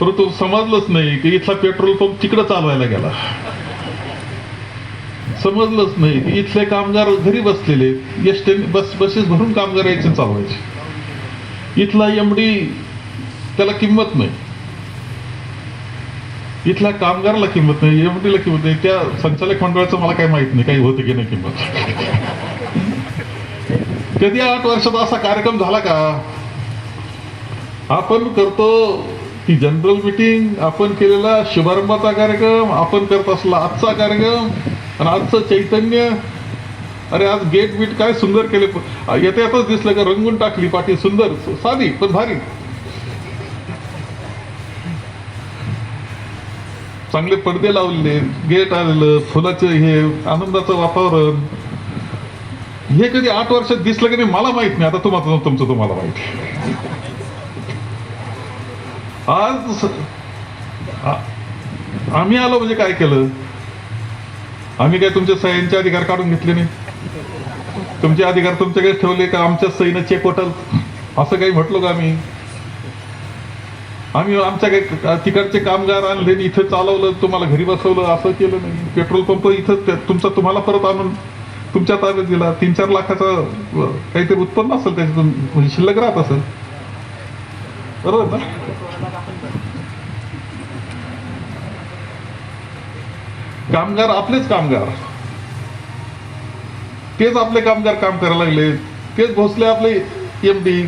परंतु समजलंच नाही की इथला पेट्रोल पंप तिकडं चालवायला गेला. समजलंच नाही की इथले कामगार घरी बसलेले एस बस बसेस भरून कामगार यायचे चालवायचे. इथला एमडी त्याला किंमत नाही. इथल्या कामगाराला किंमत नाही एमडीला किंमत नाही. त्या संचालक मंडळाचं मला काही माहीत नाही काही होतं की नाही किंमत. कधी आठ वर्षात असा कार्यक्रम झाला का? आपण करतो ती जनरल मिटिंग आपण केलेला शुभारंभाचा कार्यक्रम आपण करत असला आजचा कार्यक्रम आणि आजचं चैतन्य. अरे आज गेट बीट काय सुंदर केले. येते येताच दिसलं का रंगून टाकली पाठी सुंदर साधी पण भारी. चांगले पडदे लावलेले गेट आलेलं फुलाचं हे आनंदाचं वातावरण. हे कधी आठ वर्षात दिसलं की नाही मला माहीत नाही. आता तुम्हाला तुमचं तुम्हाला माहिती. आज आम्ही आलो म्हणजे काय केलं? आम्ही काय तुमच्या सह्यांचे अधिकार काढून घेतले नाही? तुमचे अधिकार तुमच्याकडे ठेवले का आमच्या सईनं चेक वटल असं काही म्हटलो का आम्ही? आम्ही आमच्या काही तिकडचे कामगार आणले आणि इथं चालवलं तुम्हाला घरी बसवलं असं केलं नाही. पेट्रोल पंप इथं त्या- तुमचा तुम्हाला परत आणून तुमच्या ताब्यात दिला. तीन चार लाखाचा काहीतरी उत्पन्न असेल त्याच्यातून म्हणजे शिल्लक राहत असेल. बरोबर ना? कामगार आपलेच कामगार. तेच आपले कामगार काम करायला लागले. तेच भोसले आपले एम डी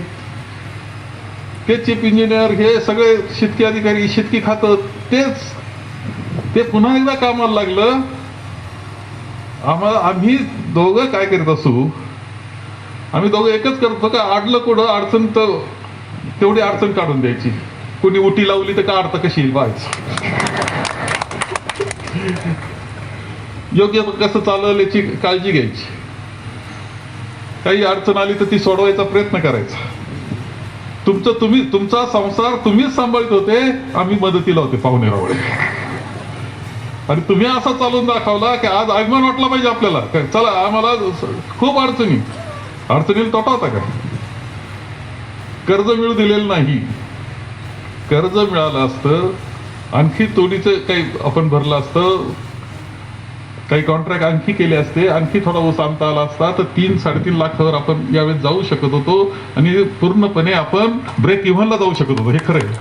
ते चीफ इंजिनियर हे सगळे शेतकी अधिकारी शेतकी खातं तेच. ते पुन्हा एकदा कामाला लागलं. आम्हाला आम्ही दोघं काय करीत असू? आम्ही दोघं एकच करतो का? आडलं कुठं? अडचण तर तेवढी अडचण काढून द्यायची. कोणी उटी लावली तर का अडतं कशी? येईल बायच योग्य कसं चालवलं याची काळजी घ्यायची. काही अडचण आली तर ती सोडवायचा प्रयत्न करायचा. तुमचं तुम्ही तुमचा संसार तुम्हीच सांभाळत होते आम्ही मदतीला होते पाहुणे रावळे. आणि तुम्ही असा चालून दाखवला की आज अभिमान वाटला पाहिजे आपल्याला. चला आम्हाला खूप अडचणी. अडचणीला तोटा होता का? कर्ज मिळू दिलेलं नाही. कर्ज मिळालं असतं आणखी तोडीचं काही आपण भरलं असतं काही कॉन्ट्रॅक्ट आणखी केले असते आणखी थोडा ऊस आणता आला असता तर तीन साडेतीन लाखावर आपण यावेळेस जाऊ शकत होतो आणि पूर्णपणे आपण ब्रेक इव्हनला जाऊ शकत होतो. हे खरं आहे.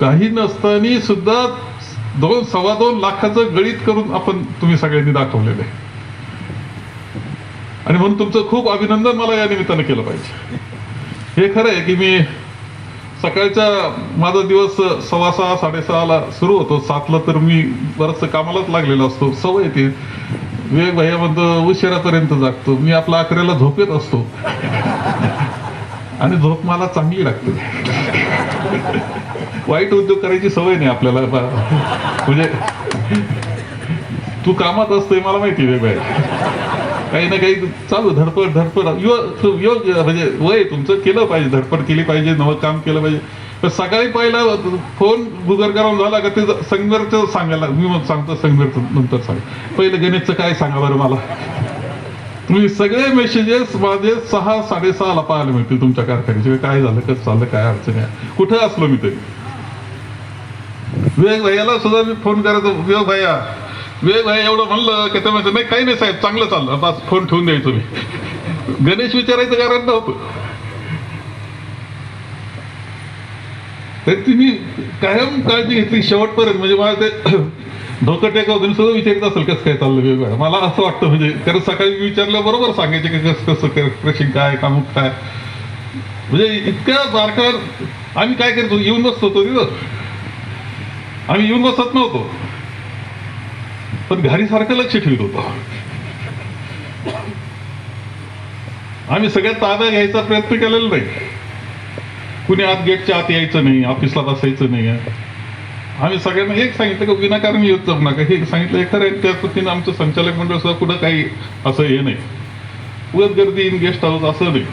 काही नसताना सुद्धा दोन सव्वा दोन लाखाचं गळीत करून आपण तुम्ही सगळ्यांनी दाखवलेलं आहे. आणि म्हणून तुमचं खूप अभिनंदन मला या निमित्तानं केलं पाहिजे. हे खरं आहे की मी सकाळचा माझा दिवस सव्वा सहा साडेसहाला सुरू होतो. सातला तर मी बरंचसं कामालाच लागलेलो असतो. सवय ते वेग भैया म्हणतो उशिरापर्यंत जागतो. मी आपला अकराला झोपेत असतो. आणि झोप मला चांगली लागते. वाईट उद्योग करायची सवय नाही आपल्याला. बा- म्हणजे तू कामात असतोय मला माहिती वेगळ्या काही ना काही चालू धडपड धडपड. यो- योग्य म्हणजे वय तुमचं केलं पाहिजे धडपड केली पाहिजे नवं काम केलं पाहिजे. तर सकाळी पहिला फोन गुगल करून झाला का ते संघर्ष सांगायला मी मग सांगतो संघर्ष नंतर सांग. पहिलं गणेशचं काय सांगा बरं मला? तुम्ही सगळे मेसेजेस माझे सहा साडेसहाला पाहायला मिळतील तुमच्या कारखान्याचे. म्हणजे काय झालं कसं चाललं काय अडचण आहे? कुठं असलो मी तरी. वेग भैयाला सुद्धा मी फोन करायचो. वेग भैया वेग भैया एवढं म्हणलं की त्या म्हणतो नाही काही नाही साहेब चांगलं चाललं. बस फोन ठेवून द्यायचो मी गणेश विचारायचं कारण नव्हतं. तर तुम्ही कायम काळजी घेतली शेवटपर्यंत. म्हणजे मला ते धोका टेकावून सुद्धा विचारित असेल कसं काय चाललं वेगवेगळं मला असं वाटतं म्हणजे कारण सकाळी विचारल्या बरोबर सांगायचे की कसं कसं क्रशिंग काय कामूक काय. म्हणजे इतक्या बारकावर आम्ही काय करतो येऊन बसतो तो तिथं. आम्ही येऊन बसत नव्हतो. पण घरी सारखं लक्ष ठेवत होतो. आम्ही सगळ्यात ताब्या घ्यायचा प्रयत्न केलेला नाही. कुणी आत गेटच्या आत यायचं नाही ऑफिसला बसायचं नाही. आम्ही सगळ्यांना एक सांगितलं की विनाकारण येत जाऊ नका. हे सांगितलं हे खरं त्या पद्धतीनं आमचं संचालक मंडळ सुद्धा कुठं काही असं हे नाही. उगत गर्दी इन गेस्ट हाऊस असं नाही.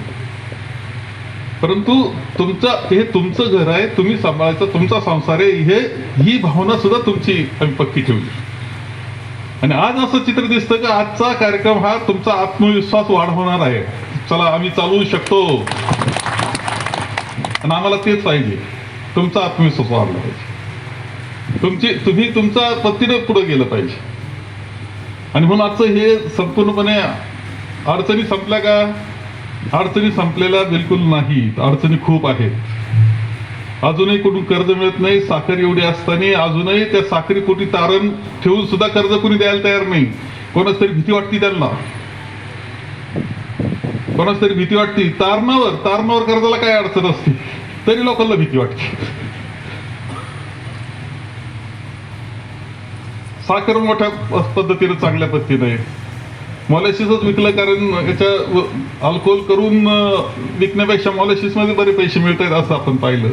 परंतु तुमचा हे तुमचं घर आहे तुम्ही सांभाळायचं तुमचा संसार आहे हे ही भावना सुद्धा तुमची आम्ही पक्की ठेवली. आणि आज असं चित्र दिसतं की आजचा कार्यक्रम हा तुमचा आत्मविश्वास वाढवणार आहे. चला आम्ही चालवू शकतो. आणि आम्हाला तेच पाहिजे. तुमचा आत्मविश्वास वाढला पाहिजे. तुमची तुम्ही तुमच्या पद्धतीने पुढे गेलं पाहिजे. आणि म्हणून आजचं हे संपूर्णपणे अडचणी संपल्या का? अडचणी संपलेल्या बिलकुल नाहीत. अडचणी खूप आहेत. अजूनही कुठून कर्ज मिळत नाही साखर एवढी असताना अजूनही त्या साखरी पोटी तारण ठेवून सुद्धा कर्ज कोणी द्यायला तयार नाही. कोणाच तरी भीती वाटते त्यांना. कोणाच तरी भीती वाटते तारणावर तारणावर कर्जाला काय अडचण असते? तरी लोकांना भीती वाटते. साखर मोठ्या पद्धतीने चांगल्या पद्धतीने मॉलेशिसच विकलं कारण याच्या अल्कोहोल करून विकण्यापेक्षा मॉलेशिसमध्ये बरे पैसे मिळतात असं आपण पाहिलं.